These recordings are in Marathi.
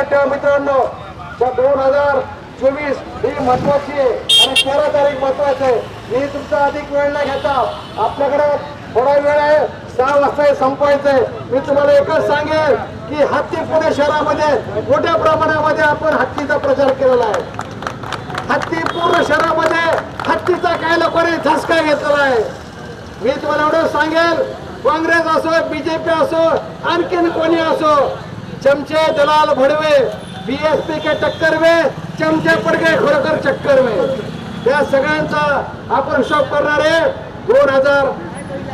लक्षात ठेवा मित्रांनो. दोन हजार चोवीस ही महत्वाची आहे आणि तेरा तारीख महत्वाची आहे. मी तुमचा अधिक वेळ न घेता आपल्याकडे थोडा वेळ आहे. सहा वाजता हे संपवायचंय. मी तुम्हाला एकच सांगेल की हत्ती पुणे शहरामध्ये मोठ्या प्रमाणामध्ये आपण हत्तीचा प्रचार केलेला आहे. हत्ती पूर्ण शहरामध्ये हत्तीचा काय लोकांनी झसका घेतलेला आहे. मी तुम्हाला एवढं सांगेल काँग्रेस असो बीजेपी असो आणखीन कोणी असो चमचे दलाल भडवे बीएसपी के टक्कर में चमचे पड गए खरोखर चक्कर में त्या सगळ्यांचा आपण हिशोब करणार आहे. दोन हजार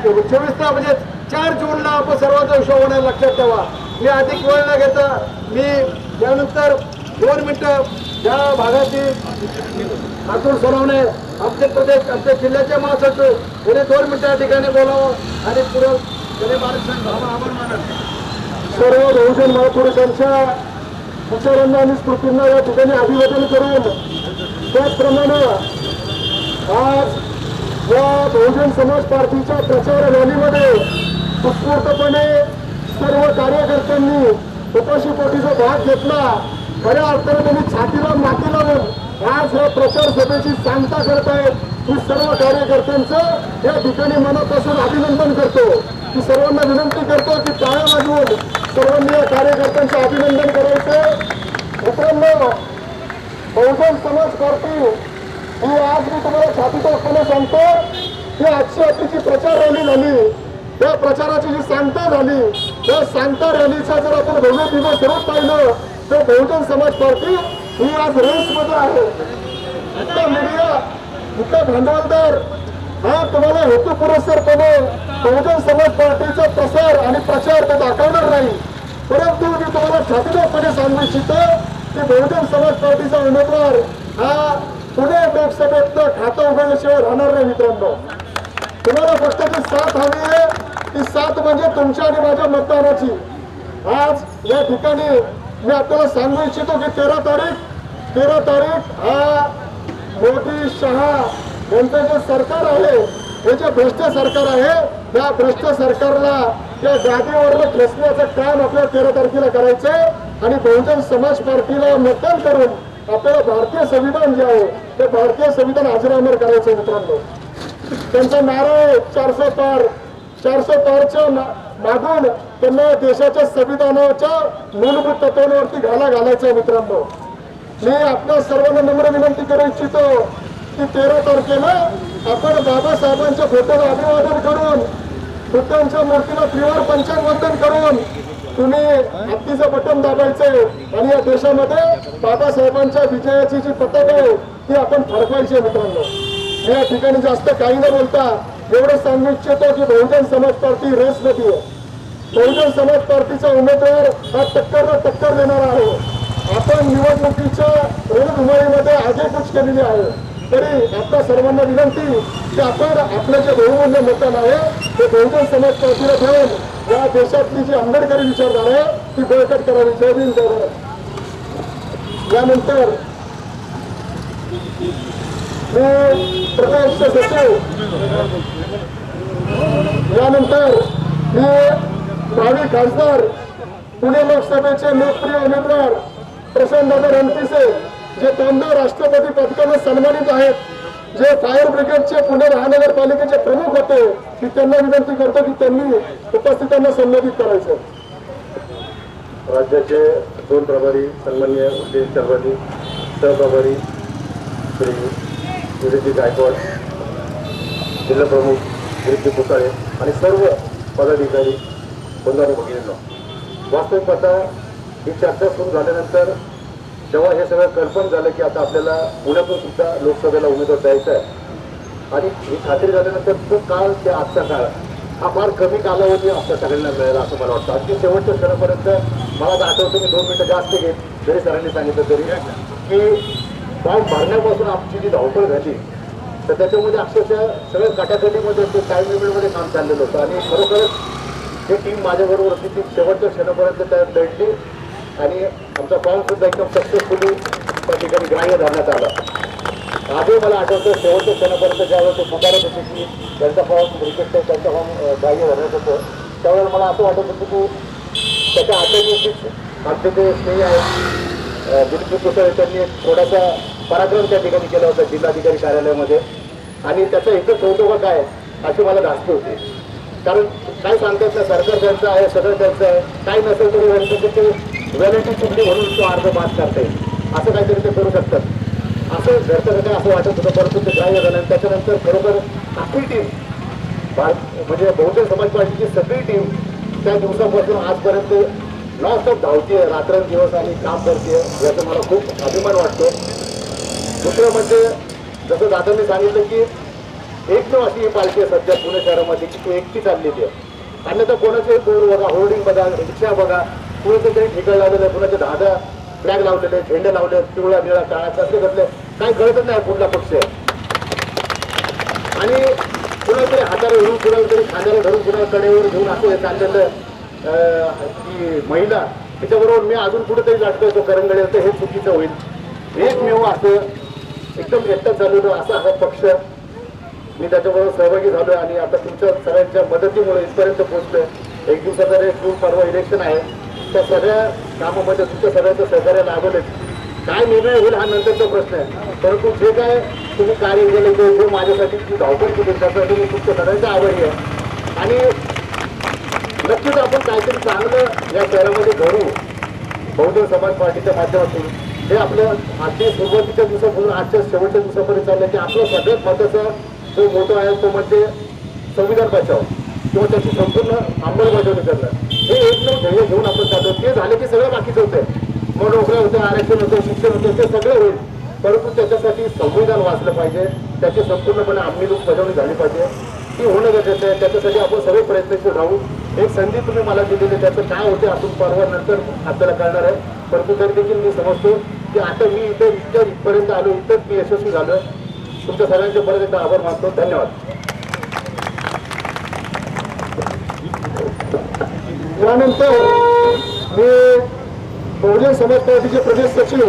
चोवीसला म्हणजे चार जूनला आपण सर्वांचा हिशोब होणार लक्षात ठेवा. मी अधिक वेळ न घेता मी त्यानंतर दोन मिनटं त्या भागाची अतुल सोनवणे आमचे प्रदेश आमच्या जिल्ह्याचे महासचिव याने दोन मिनटं या ठिकाणी बोलावं आणि पुढे त्याने महाराष्ट्र आभार मानत. सर्व बहुजन महापुरुषांच्या विचारांना आणि स्मृतींना या ठिकाणी अभिवादन करून त्याचप्रमाणे आज या बहुजन समाज पार्टीच्या प्रचार रॅलीमध्ये उत्स्फूर्तपणे सर्व कार्यकर्त्यांनी उपाशी पोटीचा भाग घेतला. खऱ्या अर्थाने त्यांनी छातीला माती लावून आज या प्रचार सभेची सांगता करत आहेत. मी सर्व कार्यकर्त्यांचं या ठिकाणी मनापासून अभिनंदन करतो. की सर्वांना विनंती करतो की टाळ्या वाजवून सर्वांनी या कार्यकर्त्यांचं अभिनंदन करायचं. मित्रांनो बहुजन समाज करतील ही आज मी तुम्हाला छातीतोपणे सांगतो की आजची आपली प्रचार रॅली झाली त्या प्रचाराची जी सांगता झाली त्या सांगता रॅलीचा जर आपण भव्य दिवस रोज पाहिलं तर बहुजन समाज पार्टी ही आज रेसमध्ये आहे. इतका मीडिया इतका भांडवलदार हा तुम्हाला हेतुपुरस्सरपणे बहुजन समाज पार्टीचा प्रसार आणि प्रचार तो दाखवणार नाही. परंतु मी तुम्हाला छातीतोपणे सांगू इच्छितो की बहुजन समाज पार्टीचा उमेदवार हा पुणे लोकसभेतलं खातं उघडल्याशिवाय राहणार नाही मित्रांनो. तुम्हाला फक्त ती साथ हवी आहे. ती साथ म्हणजे तुमच्या आणि माझ्या मतदानाची. आज या ठिकाणी मी आपल्याला सांगू इच्छितो की तेरा तारीख तेरा तारीख हा मोदी शहा यांचं जे सरकार आहे हे जे भ्रष्ट सरकार आहे त्या भ्रष्ट सरकारला त्या जागेवरनं खेचण्याचं काम आपल्या तेरा तारखेला करायचंय आणि बहुजन समाज पार्टीला मतदान करून आपल्याला भारतीय संविधान जे आहे ते भारतीय संविधान अजरामर करायचं मित्रांनो. त्यांचा नारा आहे चारशे पार चारशे पारच्या मागून त्यांना देशाच्या संविधानाच्या मूलभूत तत्वांवरती घाला घालायचा मित्रांनो. मी आपल्या सर्वांना नम्र विनंती करू इच्छितो की तेरा तारखेला आपण बाबासाहेबांच्या फोटोला अभिवादन करून बुद्धांच्या मूर्तीला त्रिवार पंचांगवंदन करून तुम्ही हत्तीचं बटन दाबायचंय आणि या देशामध्ये बाबासाहेबांच्या विजयाची जी पथक आहे ती आपण फडकवायची मित्रांनो. या ठिकाणी जास्त काही न बोलता एवढं सांगू इच्छितो की बहुजन समाज पार्टी रेसमध्ये आहे. बहुजन समाज पार्टीचा उमेदवार हा टक्कर टक्कर देणार आहे. आपण निवडणुकीच्या रणधुमाळीमध्ये आगेकूच केलेली आहे. तरी आपल्या सर्वांना विनंती की आपण आपलं जे बहुमूल्य मतदान आहे ते बहुजन समाज पार्टीला ठेवून या देशातली जी आंबेडकरी विचारधारा आहे ती बळकट करावी. जय भीम यानंतर मी प्रदेश सचिव यानंतर मी भावी खासदार पुणे लोकसभेचे लोकप्रिय उमेदवार प्रशांतदादा रणपिसे जे दोनदा राष्ट्रपती पदकाने सन्मानित आहेत. जे फायर ब्रिगेडचे पुणे महानगरपालिकेचे प्रमुख होते मी त्यांना विनंती करतो की त्यांनी उपस्थितांना संबोधित करायचं. राज्याचे दोन प्रभारी सन्मान्य उदय सर्वाधी सहप्रभारी श्री विरुद्धी गायकवाड जिल्हा प्रमुख विरुद्धी पुसाळे आणि सर्व पदाधिकारी बंधू भगिनींनो. वास्तविक पाहता ही चर्चा सुरू झाल्यानंतर जेव्हा हे सगळं कन्फर्म झालं की आता आपल्याला पुण्यातून सुद्धा लोकसभेला उमेदवार द्यायचा आहे. आणि ही खात्री झाल्यानंतर तो काळ ते आजचा काळ हा फार कमी कालावधी आपल्या सगळ्यांना मिळाला असं मला वाटतं. अगदी शेवटच्या क्षणापर्यंत मला तर आठवतं मी दोन मिनटं जास्त घेत जरी सरांनी सांगितलं तरी की फॉर्म भरण्यापासून आमची जी धावपळ झाली तर त्याच्यामध्ये अक्षरशः सगळं काटाकटीमध्ये ते टाईम लिमिटमध्ये काम चाललेलं होतं. आणि खरोखरच ही टीम माझ्याबरोबर होती ती शेवटच्या क्षणापर्यंत त्या लढली आणि आमचा फॉर्म सुद्धा एकदम सक्सेसफुली त्या ठिकाणी ग्राह्य धरण्यात आला. आजही मला आठवतं शेवटच्या क्षणापर्यंत ज्यावेळेस ते पुकारत होते की त्यांचा फॉर्म रिक्वेस्ट त्यांचा फॉर्म ग्राह्य धरण्यात होतं त्यावेळेला मला असं वाटत होतं की त्याच्या आठवणीची आमचे ते स्नेही आहेत दिलीप कुसळे त्यांनी एक थोडासा पराक्रम त्या ठिकाणी केला होता जिल्हाधिकारी कार्यालयामध्ये. आणि त्याचं इथं कौतुक काय अशी मला धास्ती होती. कारण काय सांगतात ना सरकार त्यांचं आहे सगळं त्यांचं आहे. काय नसेल तरी ते व्हॅलिटी चुकली म्हणून तो अर्ज पास करता. येईल असं काहीतरी ते करू शकतात. असं घरचं काय असं वाटत होतं परंतु ते ग्राह्य झालं आणि त्याच्यानंतर खरोखर आपली टीम भारत म्हणजे बहुजन समाज पार्टीची सगळी टीम त्या दिवसापासून आजपर्यंत नॉनस्टॉप धावते रात्रंदिवस आणि काम करते याचा मला खूप अभिमान वाटतो दुसरं म्हणजे जसं दादांनी सांगितलं की एकमेव अशी ही पार्टी आहे सध्या पुणे शहरामध्ये की ती एकटी चाललेली आहे. अन्यथा कोणाचे बोर्ड बघा होर्डिंग बघा रिक्षा बघा कुणाचं काही ठिकाण लावलेलं आहे कुणाचे दहा दहा फ्लॅग लावलेले झेंडे लावले पिवळा निळा काळा कसले कसले काही कळतच नाही कुठला पक्ष आहे आणि कुणातरी हाताला धरून कुणाला तरी खांद्याला धरून कुणाला कडेवर घेऊन असं हे चाललेलं की महिला त्याच्याबरोबर मी अजून कुठेतरी लाटतोय तो करंगडे होतं हे चुकीचं होईल. एकमेव असं एकदम एकटं चालवलं असा हा पक्ष. मी त्याच्याबरोबर सहभागी झालो आणि आता तुमच्या सगळ्यांच्या मदतीमुळे इथपर्यंत पोहोचलोय. एक दिवसाचा रे जून परवा इलेक्शन आहे. त्या सगळ्या कामामध्ये तुमच्या सगळ्याचं सहकार्य लाभलेच काय निर्णय होईल हा नंतरचा प्रश्न आहे. परंतु जे काय तुम्ही कार्य केलं ते जे माझ्यासाठी तुम्ही धावपळ केली त्यासाठी मी तुमच्या सगळ्यांचा आभारी आहे. आणि नक्कीच आपण काहीतरी चांगलं या शहरामध्ये घडू बहुजन समाज पार्टीच्या माध्यमातून. हे आपल्या आजच्या सुरुवातीच्या दिवसापासून आजच्या शेवटच्या दिवसापर्यंत चाललं की आपलं सगळ्यात महत्त्वाचा जो मोठो आहे तो म्हणजे संविधान बचाव. किंवा त्याची संपूर्ण अंमलबजावणी करणं. हे एकदम ध्येय घेऊन आपण जातो. ते झाले की सगळं बाकीचं होतं मग नोकऱ्या होत्या आरक्षण होतं शिक्षण होतं ते सगळं होईल. परंतु त्याच्यासाठी संविधान वाचलं पाहिजे. त्याची संपूर्णपणे अंमलबजावणी झाली पाहिजे. ती होणं गरजेचं आहे. त्याच्यासाठी आपण सगळे प्रयत्नशील राहू. एक संधी तुम्ही मला दिलेली त्याचं काय होते आपण परवा नंतर आपल्याला कळणार आहे. परंतु तरी देखील मी समजतो की आता मी इथे इथं इथपर्यंत आलो. इथंच मी यशस्वी झालो तुमच्या सगळ्यांचे परत एकदा आभार मानतो. धन्यवाद. त्यानंतर मी बहुजन समाज पार्टीचे प्रदेश सचिव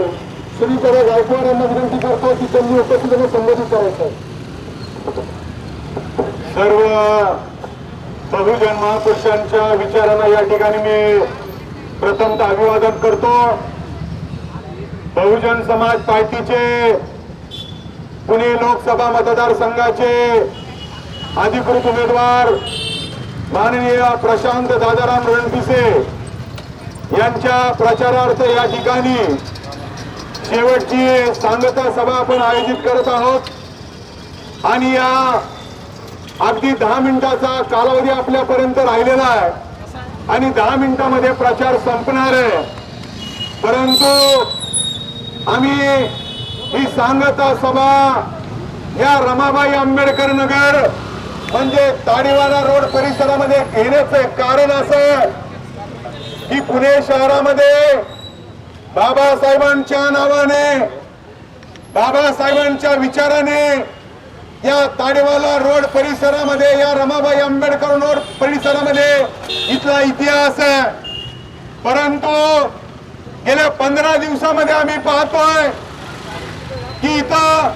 श्री दादा गायकवाड यांना विनंती करतो की त्यांनी उपस्थितांना संबोधित करायचं आहे. सर्व बहुजन महापुरुषांच्या विचारांना या ठिकाणी मी प्रथमतः अभिवादन करतो बहुजन समाज पार्टीचे पुणे लोकसभा मतदारसंघाचे अधिकृत उमेदवार माननीय प्रशांत दादाराम रणपिसे यांच्या प्रचारार्थ या ठिकाणी शेवटची सांगता सभा आपण आयोजित करत आहोत. आणि या अगदी दहा मिनिटाचा कालावधी आपल्यापर्यंत राहिलेला आहे. आणि दहा मिनिटामध्ये प्रचार संपणार आहे. परंतु आम्ही ही सांगता सभा या रमाबाई आंबेडकर नगर म्हणजे ताडीवाला रोड परिसरामध्ये घेण्याचं कारण असं की पुणे शहरामध्ये बाबासाहेबांच्या नावाने बाबासाहेबांच्या विचाराने या ताडेवाला रोड परिसरामध्ये या रमाबाई आंबेडकर रोड परिसरामध्ये इथला इतिहास आहे. परंतु गेल्या पंधरा दिवसामध्ये आम्ही पाहतोय की इथं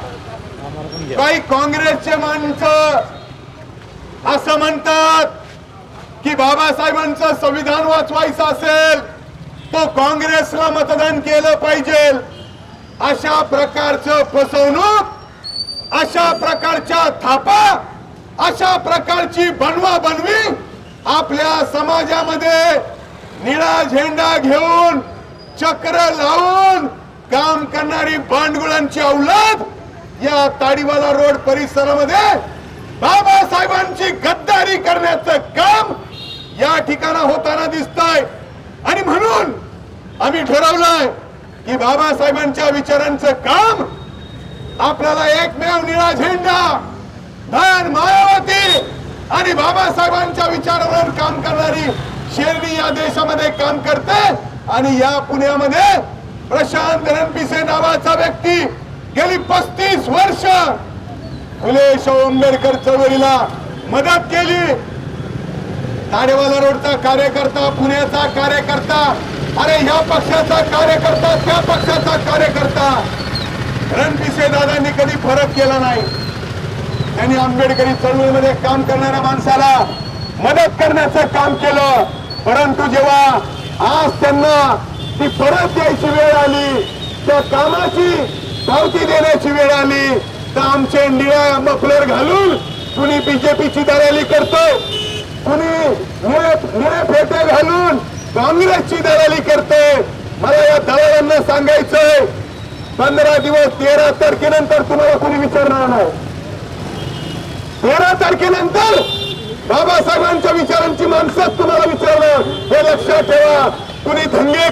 काही काँग्रेसचे माणसं असं म्हणतात की बाबासाहेबांचं संविधान वाचवायचं असेल तो काँग्रेसला मतदान केलं पाहिजे. अशा प्रकारचं फसवणूक अशा प्रकारच्या थापा अशा प्रकारची बनवा बनवी आपल्या समाजामध्ये निळा झेंडा घेऊन चक्र लावून काम करणारी भांडगुळांची औलाद या ताडीवाला रोड परिसरामध्ये बाबासाहेबांची गद्दारी करण्याचं काम या ठिकाणा होताना दिसतंय. आणि म्हणून आम्ही ठरवलंय की बाबासाहेबांच्या विचारांचं काम आपल्याला एकमेव निळा झेंडा धन मायावती आणि बाबासाहेबांच्या विचारावर काम करणारी शेरणी या देशामध्ये काम करते आणि या पुण्यामध्ये प्रशांत रणपिसे नावाचा व्यक्ती गेली पस्तीस वर्ष फुले शाहू आंबेडकर चळवळीला मदत केली. ताडेवाला रोडचा कार्यकर्ता पुण्याचा कार्यकर्ता अरे ह्या पक्षाचा कार्यकर्ता त्या पक्षाचा कार्यकर्ता. रणपिसे दादांनी कधी फरक केला नाही. त्यांनी आंबेडकरी चळवळीमध्ये काम करणाऱ्या माणसाला मदत करण्याचं काम केलं. परंतु जेव्हा आज त्यांना ती परत द्यायची वेळ आली त्या कामाची पावती देण्याची वेळ आली तर आमचे निळ्या मफलर घालून कुणी बीजेपीची दलाली करतो कुणी निळे फेटे घालून काँग्रेसची दलाली करते. मला या दलालांना सांगायचंय पंधरा दिवस तेरा तारखेनंतर तुम्हाला कुणी विचारणार नाही. तेरा तारखेनंतर बाबासाहेबांच्या विचारांची माणसंच तुम्हाला विचारणार. हे लक्षात ठेवा कुणी धंगे